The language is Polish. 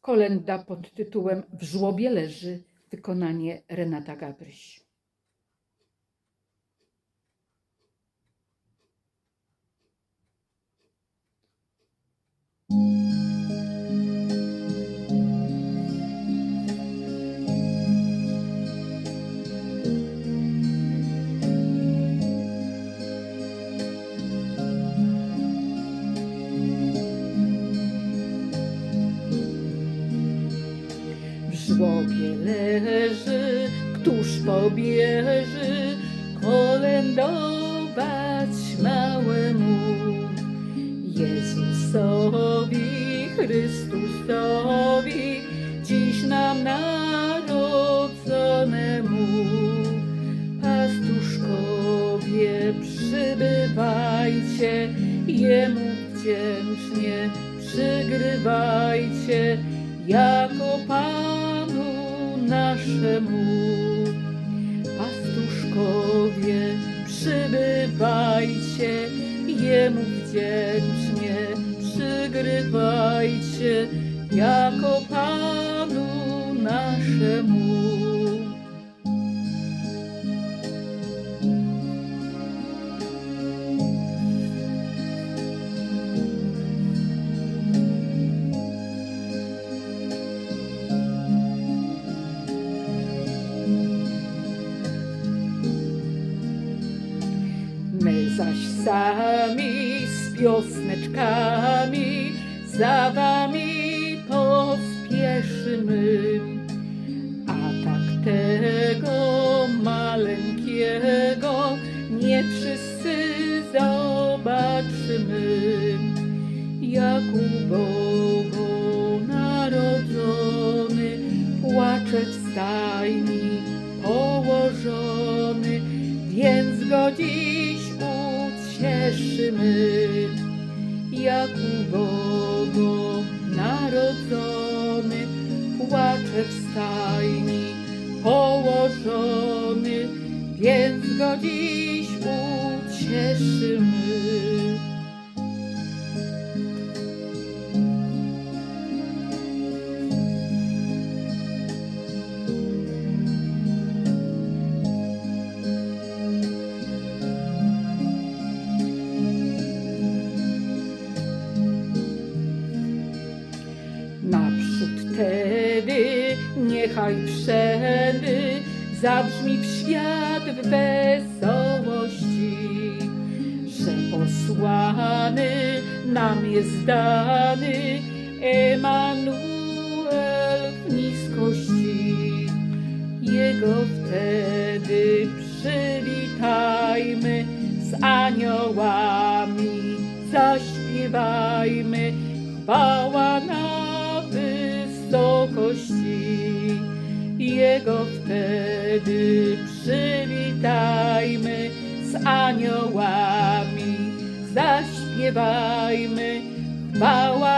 Kolenda pod tytułem W żłobie leży, wykonanie Renata Gabryś. Leży, któż pobieży kolędować małemu Jezusowi Chrystusowi, dziś nam narodzonemu. Pastuszkowie, przybywajcie, Jemu wdzięcznie przygrywajcie, jako Panu naszemu. Pastuszkowie, przybywajcie, Jemu wdzięcznie przygrywajcie, jako Panu naszemu. Zaś sami z piosneczkami za wami pospieszymy. A tak tego maleńkiego nie wszyscy zobaczymy. Jak ubogo narodzony, płacze w stajni położony, więc go dziś ucieszymy. Jak ubogo narodzony, płacze w stajni położony, więc go dziś ucieszymy. Niechaj wszędy zabrzmi w świat wesołości, że posłany nam jest dany Emanuel w niskości. Jego wtedy przywitajmy z aniołami, zaśpiewajmy chwała na wysokości. Zaśpiewajmy chwała na wysokości.